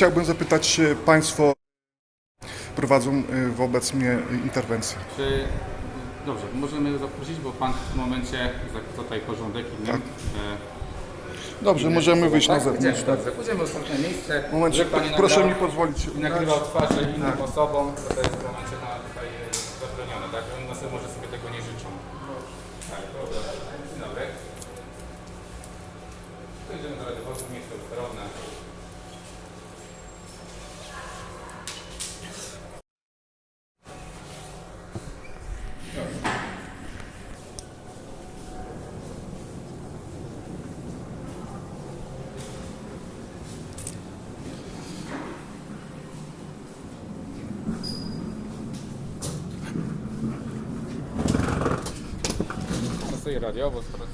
Chciałbym zapytać, czy Państwo prowadzą y, wobec mnie interwencję? Czy dobrze, możemy zaprosić, bo pan w tym momencie tutaj porządek i Tak. e, Dobrze, możemy wyjść na tak? zewnątrz. Dobrze, pójdziemy ostatnie miejsce. Proszę mi pozwolić. nagrywał twarze innym osobom, bo to jest w momencie na, tutaj e, zabronione, tak? Oni sobie może sobie tego nie życzą. Tak, dobra. Dzień dobry. To idziemy do radiowozu, miejsce ustalone. Proszę pana.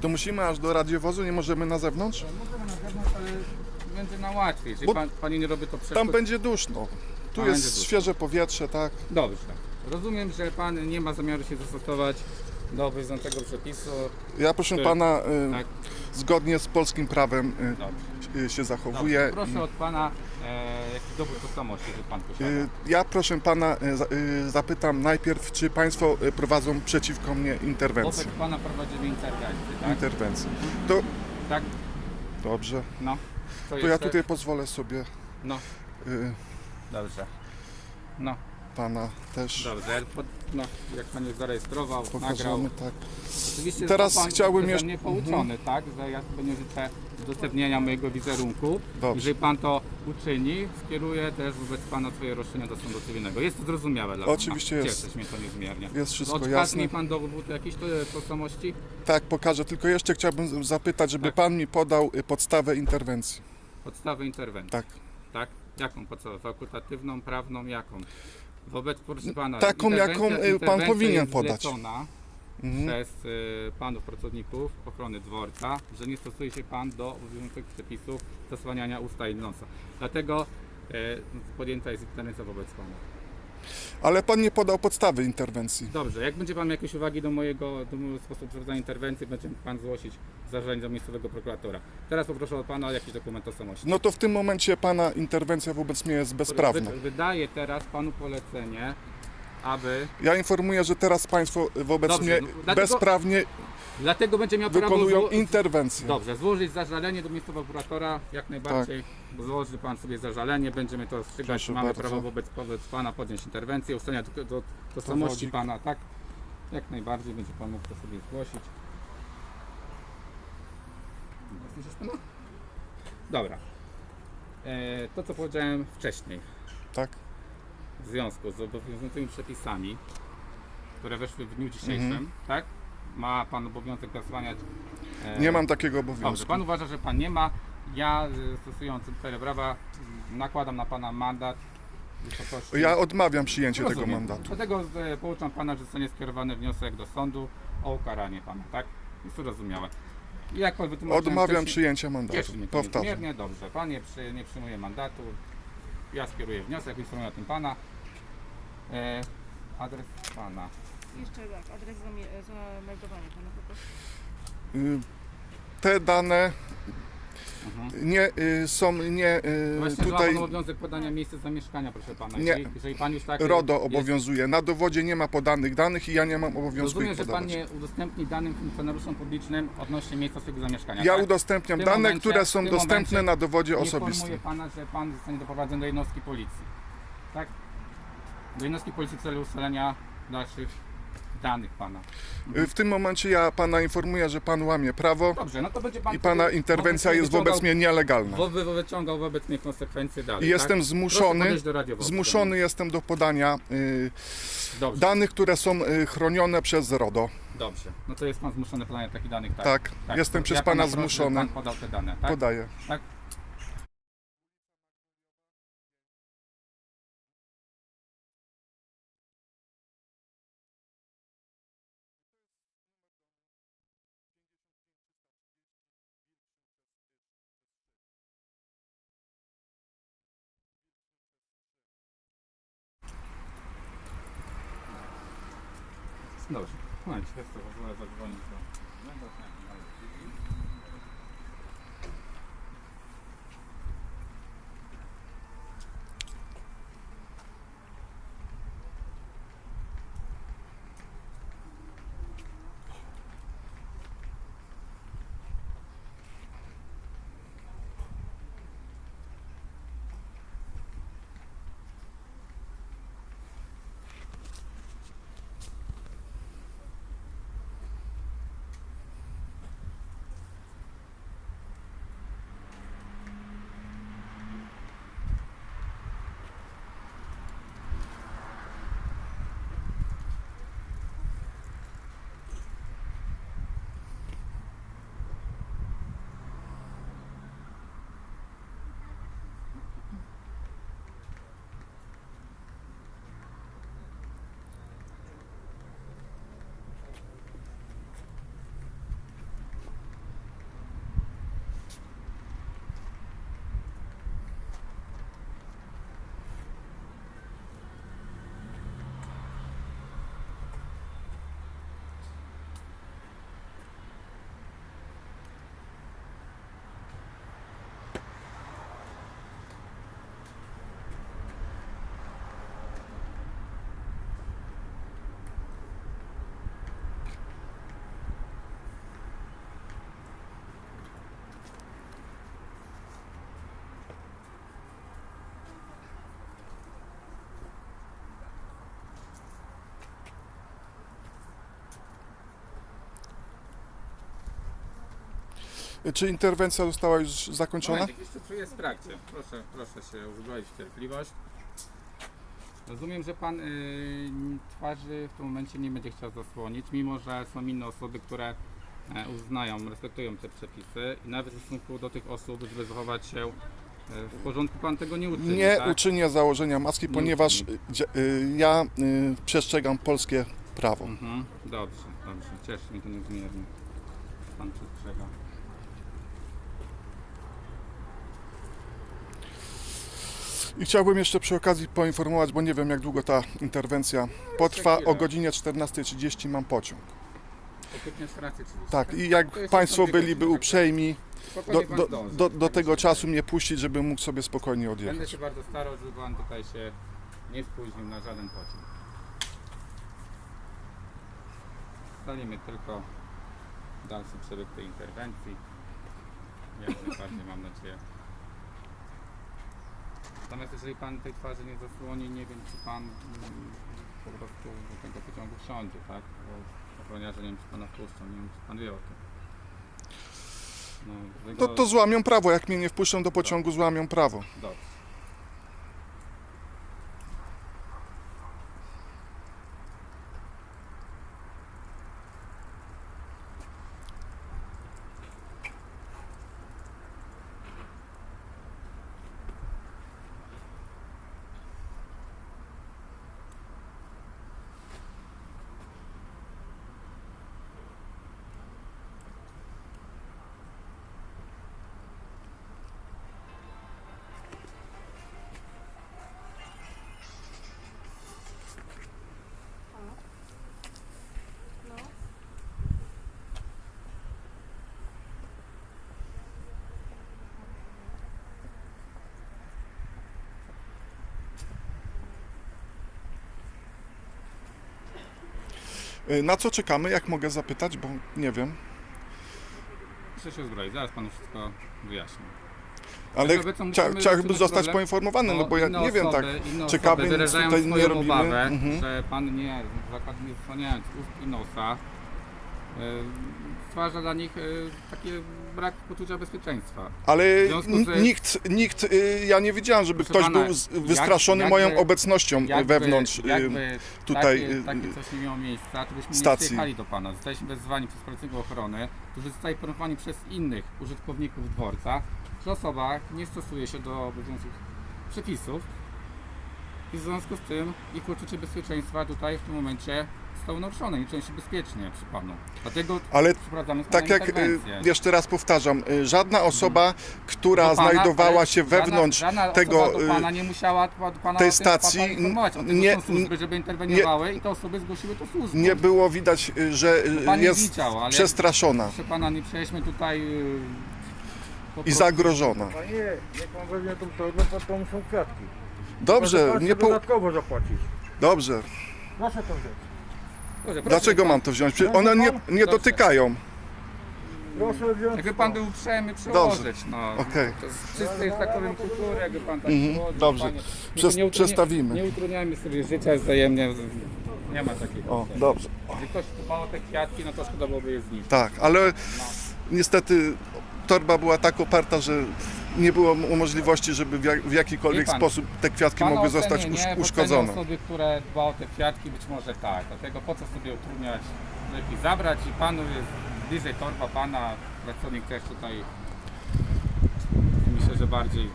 To musimy aż do radiowozu, nie możemy na zewnątrz? Możemy na zewnątrz, ale będzie na łatwiej. Jeżeli Bo pan, pani nie robi to przeszkód. Tam będzie duszno. Tu Tam będzie jest duszno. świeże powietrze, tak? Dobrze. Rozumiem, że pan nie ma zamiaru się zastosować do obowiązującego przepisu. Ja proszę Czy- Pana, y, Tak, zgodnie z polskim prawem dobrze. y, y, się dobrze. zachowuję. Proszę od pana e, dowód tożsamości, że pan posiada. Y, Ja proszę Pana y, y, zapytam najpierw, czy Państwo prowadzą przeciwko mnie interwencję? Wobec pana prowadzimy interwencję, tak? Interwencję. To Tak? dobrze. No. Co To ja jeszcze? tutaj pozwolę sobie No, y, dobrze. No, Pana też dobrze. Pod, no, jak pan je zarejestrował, nagrał. pokażemy, tak. Oczywiście Teraz został pan chciałbym przeze jeszcze- mnie pouczony, tak, że ja sobie nie życzę udostępniania mojego wizerunku. Dobrze. Jeżeli pan to uczyni, skieruję też wobec pana swoje roszczenia do sądu cywilnego. Jest to zrozumiałe dla Oczywiście pana. jest. Cieszy mnie to niezmiernie. Jest wszystko Odkaże jasne. mi pan dowód jakiejś to, tożsamości? Tak, pokażę. Tylko jeszcze chciałbym zapytać, żeby Tak. Pan mi podał y, podstawę interwencji. Podstawę interwencji. Tak. Tak? Jaką podstawę? Fakultatywną, prawną, jaką? Wobec, proszę pana, Taką, interwencja- jaką, y, pan interwencja powinien jest podać. zlecona Mhm. przez y, panów pracowników ochrony dworca, że nie stosuje się pan do obowiązujących przepisów zasłaniania usta i nosa. Dlatego y, podjęta jest interwencja wobec pana. Ale Pan nie podał podstawy interwencji. Dobrze, jak będzie pan miał jakieś uwagi do mojego, do mojego sposobu przeprowadzania interwencji, będzie pan zgłosić zażalenie do miejscowego prokuratora. Teraz poproszę od pana o jakiś dokument tożsamości. No to w tym momencie Pana interwencja wobec mnie jest bezprawna. Wy- Wydaję teraz panu polecenie, aby. Ja informuję, że teraz Państwo wobec Dobrze, mnie no, dlatego- bezprawnie Dlatego będzie miał prawo. wykonują zło- interwencję. Dobrze, złożyć zażalenie do miejscowego prokuratora, jak najbardziej. Złoży pan sobie zażalenie, będziemy to rozstrzygać. Tak. Proszę Mamy bardzo. prawo wobec, wobec pana podjąć interwencję, ustalenia do, do tożsamości pana, tak? Jak najbardziej będzie pan mógł to sobie zgłosić. Słyszysz pana? Dobra. E, to co powiedziałem wcześniej, Tak. W związku z obowiązującymi przepisami, które weszły w dniu dzisiejszym, Mhm. tak? Ma pan obowiązek zasłaniać. e, Nie mam takiego Dobrze, obowiązku. pan uważa, że pan nie ma. Ja y, stosując cztery prawa nakładam na pana mandat w wysokości. Ja odmawiam przyjęcia tego Rozumiem. mandatu. Dlatego y, pouczam pana, że zostanie skierowany wniosek do sądu o ukaranie pana, tak? Jest to zrozumiałe. I Jak pan wytłumaczyłem Odmawiam wcześniej- przyjęcia mandatu. Mnie to Powtarzam. niezmiernie, dobrze. Pan nie, przy, nie przyjmuje mandatu. Ja skieruję wniosek, informuję o tym pana. E, adres pana. Jeszcze tak, adres zameldowania pana po prostu. Y, Te dane. Nie y, są nie y, Właśnie tutaj pan obowiązek podania miejsca zamieszkania, proszę pana. Nie. Jeżeli, jeżeli pan już tak. RODO jest- obowiązuje. Na dowodzie nie ma podanych danych i ja nie mam obowiązku Rozumiem, ich że pan podawać. nie udostępni danym funkcjonariuszom publicznym odnośnie miejsca swojego zamieszkania. Ja tak? udostępniam W tym dane, momencie- które w są tym dostępne momencie na dowodzie Informuję osobistym. pana, że pan zostanie doprowadzony do jednostki policji. Tak? Do jednostki policji w celu ustalenia dalszych danych pana. Y, W tym momencie ja pana informuję, że pan łamie prawo Dobrze, no to będzie pan. i pana interwencja jest wobec mnie nielegalna. wo- wy- wyciągał wobec mnie konsekwencje dalej. I jestem tak? Proszę zmuszony, podejść do radiowozu. zmuszony jestem do podania y, Dobrze, danych, które są y, chronione przez RODO. dobrze. No to jest pan zmuszony podania takich danych, tak? Tak, jestem To przez ja pana proszę, żeby zmuszony. Pan podał te dane, tak? Podaję. tak? Dobrze. Momencie, jest to w ogóle zadzwonić do... Czy interwencja została już zakończona? Momencik, jeszcze tu jest w trakcie. Proszę, proszę się uzbroić w cierpliwość. Rozumiem, że pan y, twarzy w tym momencie nie będzie chciał zasłonić, mimo że są inne osoby, które e, uznają, respektują te przepisy i nawet w stosunku do tych osób, żeby zachować się e, w porządku, pan tego nie uczyni, Nie tak? uczynię założenia maski, Nie ponieważ uczyni. y, dzia- y, ja y, przestrzegam polskie prawo. Mhm, dobrze, dobrze. Cieszy mnie to niezmiernie. Pan przestrzega. I chciałbym jeszcze przy okazji poinformować, bo nie wiem jak długo ta interwencja potrwa. O godzinie 14.30 mam pociąg. Okupnie 14.30. Tak, i jak Państwo byliby uprzejmi do, do, do, do tego czasu mnie puścić, żebym mógł sobie spokojnie Będę odjechać. się bardzo starał, żeby Pan tutaj się nie spóźnił na żaden pociąg. Ustalimy tylko dalszy przebieg tej interwencji. Jak najbardziej mam nadzieję. Natomiast jeżeli Pan tej twarzy nie zasłoni, nie wiem czy Pan mm, po prostu do tego pociągu wsiądzie, tak? Bo ochroniarze nie wiem czy Pana wpuszczą, nie wiem czy Pan wie o tym. No, wy To, go- to złamią prawo, jak mnie nie wpuszczą do pociągu, złamią prawo. Dobrze. Y, Na co czekamy, jak mogę zapytać, bo nie wiem. Proszę się uzbroić, zaraz panu wszystko wyjaśnię. Ale chcia, chciałbym zostać problem- poinformowany, no bo ja nie wiem tak. czekamy, nic tutaj nie robimy. obawę, Mhm. że pan nie, zakład nie zasłaniając ust i nosa, y, stwarza dla nich y, takie brak poczucia bezpieczeństwa. Ale związku nikt, nikt, y, ja nie widziałem, żeby Proszę ktoś pana, był jak- wystraszony jakby- moją obecnością Jakby, wewnątrz. y, jakby tutaj, takie, y, takie coś nie miało miejsca, to byśmy stacji. nie przyjechali do pana. Zostaliśmy wezwani przez pracowników ochrony, którzy zostali poinformowani przez innych użytkowników dworca, że osoba nie stosuje się do obowiązujących przepisów i w związku z tym ich poczucie bezpieczeństwa tutaj w tym momencie naruszone, nie czują się bezpiecznie przy panu. Dlatego Ale przeprowadzamy tak jak y, jeszcze raz powtarzam, y, żadna osoba, która Do pana, znajdowała ale się żadna- wewnątrz żadna tego, osoba do y, pana nie musiała do pana tej o tym stacji, pana informować. O tym nie- są służby, żeby interweniowały i te osoby zgłosiły to służbom. nie było widać, y, że y, Pan nie jest widział, ale- przestraszona Proszę pana, nie przejdźmy tutaj po i prostu- zagrożona. Panie, jak pan weźmie tą torbę, to, to muszą kwiatki. Dobrze, nie po... dodatkowo zapłacić. Dobrze. Proszę to wziąć. Dobrze, proszę, Dlaczego pan- mam to wziąć? Przecież one nie, nie Dobrze. dotykają. Proszę wziąć. Jakby pan był uprzejmy przełożyć, no. Okej. To z czystej, że tak powiem, kultury, jakby pan tak Mhm, przełożył, dobrze. panie. Przez- Nie utrudnia- przestawimy. Nie utrudniajmy sobie życia wzajemnie. Nie ma takiej O, potrzeby. dobrze. Jeżeli ktoś kupował te kwiatki, no to szkoda byłoby je zniszczyć. Tak, ale niestety torba była tak oparta, że nie było mo- możliwości, żeby w, jak, w jakikolwiek Wie pan, sposób te kwiatki mogły ocenie zostać nie, usz, ocenie uszkodzone. osoby, które dba o te kwiatki, być może tak. Dlatego po co sobie utrudniać, lepiej zabrać i panu jest bliżej torba pana, pracownik też tutaj myślę, że bardziej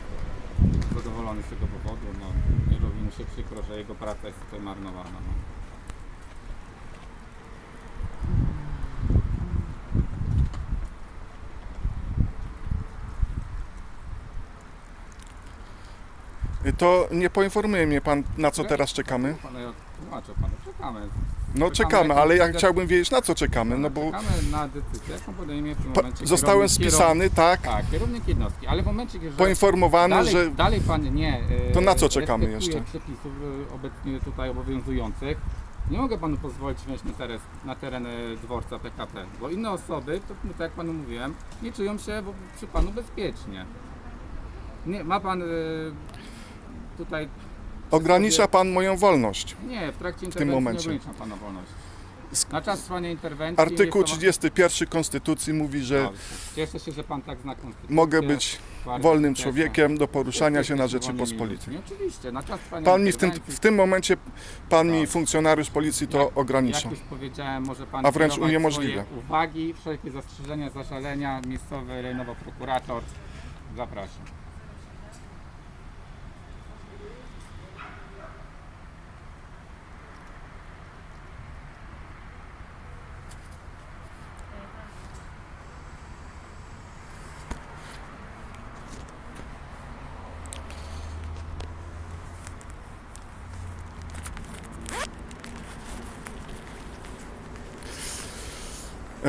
zadowolony z tego powodu. No, nie robi mu się przykro, że jego praca jest tutaj marnowana. No. To nie poinformuje mnie pan, na co teraz czekamy? Ale ja tłumaczę panu, czekamy. No Czekamy, ale ja chciałbym wiedzieć, na co czekamy, no bo Czekamy na decyzję, jaką podejmie w tym pa, momencie zostałem kierownik- spisany, tak, Tak, kierownik jednostki, ale w momencie, kiedy poinformowany, dalej, że dalej pan nie. e, To na co czekamy respektuje jeszcze? przepisów e, obecnie tutaj obowiązujących. Nie mogę panu pozwolić wejść na teren, na teren e, dworca PKP, bo inne osoby, to, no, tak jak panu mówiłem, nie czują się wo- przy panu bezpiecznie. Nie, ma pan e, tutaj. ogranicza pan moją wolność. Nie, w trakcie interwencji momencie. nie ogranicza pana wolności. Na czas trwania interwencji... Artykuł jest to- 31 Konstytucji mówi, że Dobrze. Cieszę się, że pan tak zna konstytucję. mogę być Bardzo wolnym cieszę. człowiekiem do poruszania się na Jesteśmy wolnymi Rzeczypospolitej. ludźmi. Oczywiście, na czas trwania Pan mi w tym, interwencji- w tym momencie, pan mi funkcjonariusz policji to Jak ogranicza. już powiedziałem, może pan A wręcz kierować uniemożliwia. swoje uwagi, wszelkie zastrzeżenia, zażalenia, miejscowy rejonowo prokurator. Zapraszam.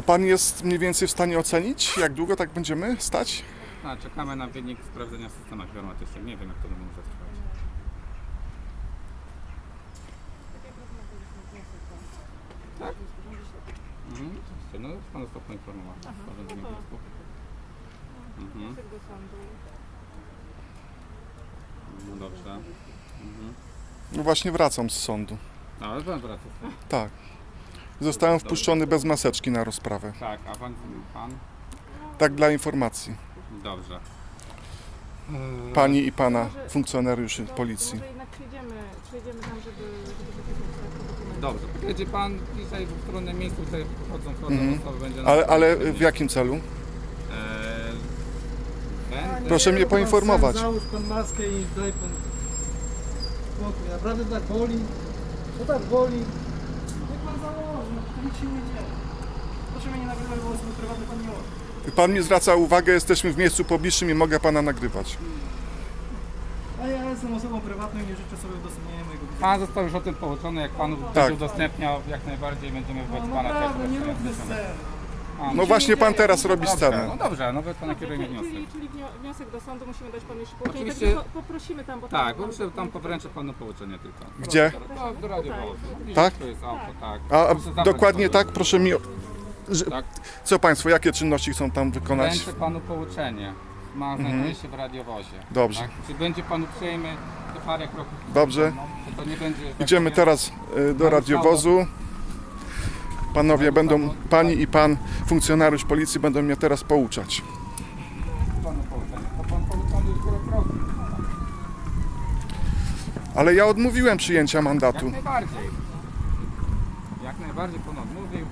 Pan jest mniej więcej w stanie ocenić, jak długo tak będziemy stać? A, czekamy na wynik sprawdzenia w systemach informatycznych. Nie wiem, jak to może trwać. Tak? Mhm, oczywiście. No, pan został poinformowany. Zarządzenie no to- wniosku. Mhm, Wniosek do sądu. no dobrze. Mhm. No właśnie wracam z sądu. Ale pan wraca. Tak. Zostałem wpuszczony bez maseczki na rozprawę. Tak, a pan, pan? Tak dla informacji. Dobrze. Pani i pana Może- funkcjonariuszy To- policji. Może jednak przyjdziemy, przyjdziemy tam, żeby. Dobrze, podjedzie pan dzisiaj w stronę miejscu, tutaj chodzą, chodzą Mhm. osoby, będzie Ale, na- ale w jakim celu? Eee, będę- Proszę mnie poinformować. Załóż pan maskę i daj pan spokój. Naprawdę tak boli? To tak boli. Niech pan założy, no to nic się nie dzieje. Proszę mnie nie nagrywać, bo osoby prywatne pan nie może. Pan mi zwraca uwagę, jesteśmy w miejscu pobliższym i mogę pana nagrywać. A ja jestem osobą prywatną i nie życzę sobie udostępnienia mojego wizytu. Pan został już o tym pouczony, jak panu Tak. udostępniał, jak najbardziej będziemy wobec No pana naprawdę, też nie rozmawiać. róbmy scen. A, No właśnie pan teraz robi Dobrze, scenę. no dobrze, no Dobrze, kierujemy czyli, wniosek. czyli, czyli wnio- wniosek do sądu musimy dać panu jeszcze pouczenie. Oczywiście- Także po, poprosimy tam, bo Tak, muszę tam powręczę panu pouczenie tylko. Gdzie? No, do radiowozu. Tak? To jest auto, tak. A Muszę zabrać dokładnie tak, proszę mi. że- Tak. Co państwo, jakie czynności chcą tam wykonać? Wręczę panu pouczenie. Ma, znajduje się w radiowozie. Mhm. Dobrze. Tak? Czy będzie panu uprzejmy do parę kroków? Dobrze. To nie będzie... że tak Idziemy powiem, teraz y, do radiowozu. Panowie będą, pani i pan funkcjonariusz policji będą mnie teraz pouczać. Ale ja odmówiłem przyjęcia Jak mandatu. najbardziej. Jak najbardziej pan odmówił.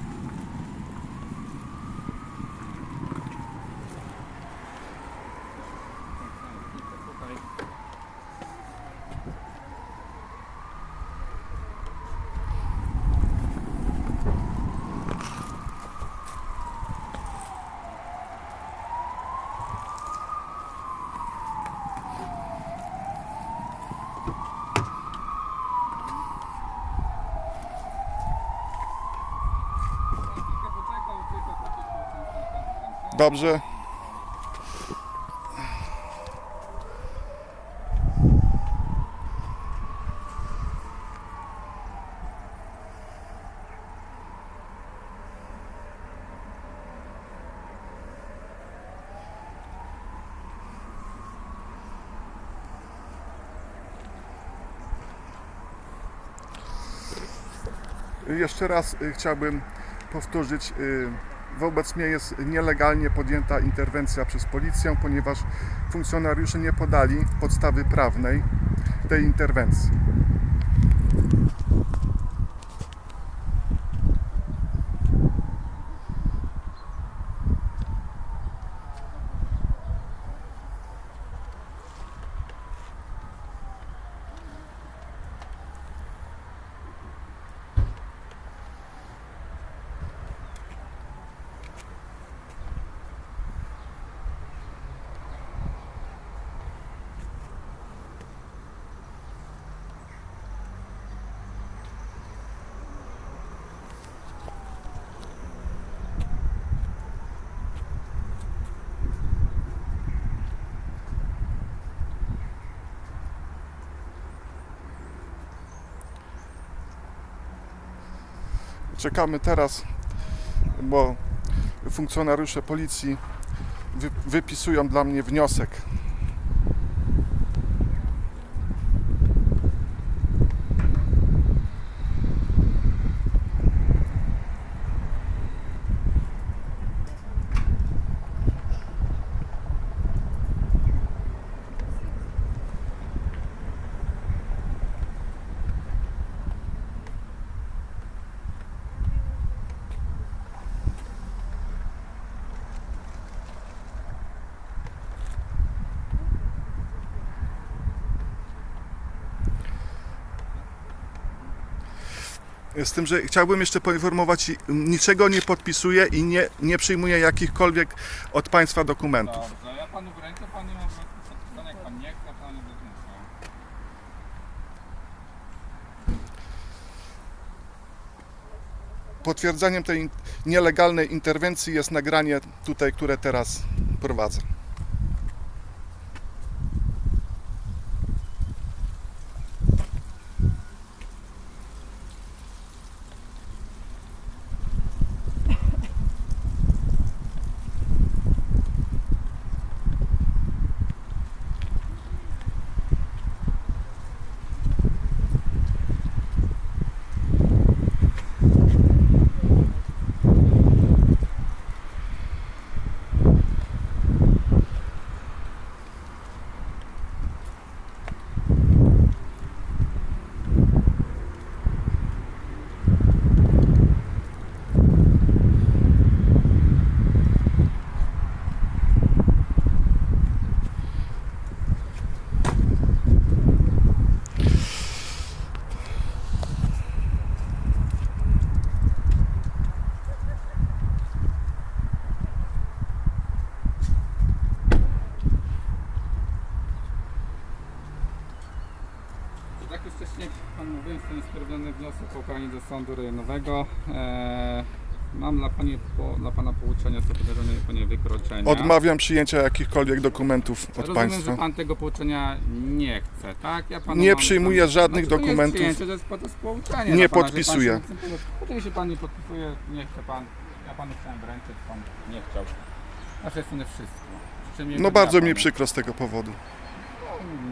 Dobrze. Jeszcze raz y, chciałbym powtórzyć, y, wobec mnie jest nielegalnie podjęta interwencja przez policję, ponieważ funkcjonariusze nie podali podstawy prawnej tej interwencji. Czekamy teraz, bo funkcjonariusze policji wy, wypisują dla mnie wniosek. Z tym, że chciałbym jeszcze poinformować, niczego nie podpisuję i nie, nie przyjmuję jakichkolwiek od Państwa dokumentów. Dobrze, ja panu w rękę, pan nie ma podpisania, jak pan nie chce, pan nie będzie musiał. Potwierdzeniem tej nielegalnej interwencji jest nagranie tutaj, które teraz prowadzę. Jak już wcześniej Pan mówiłem, jestem skierowane wniosek o ukanie do sądu rejonowego. Eee, mam dla, pani, po, dla Pana pouczenia co popełnienia wykroczenia. Odmawiam przyjęcia jakichkolwiek dokumentów od Rozumiem, że Państwa. Pan tego pouczenia nie chce, tak? Ja panu Nie mam- przyjmuję żadnych Znaczy, to dokumentów. Nie, jest przyjęcie, to jest po pouczenie Nie dla pana, że podpisuję. Pan się chce- Oczywiście Pan nie podpisuje, nie chce Pan. Ja Panu chciałem wręczyć, Pan nie chciał. Z naszej strony wszystko. Życzę miłego No dnia bardzo mi panu. przykro z tego powodu.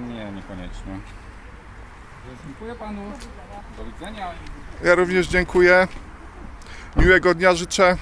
Nie, niekoniecznie. Dziękuję Panu. Do widzenia. Ja również dziękuję. Miłego dnia życzę.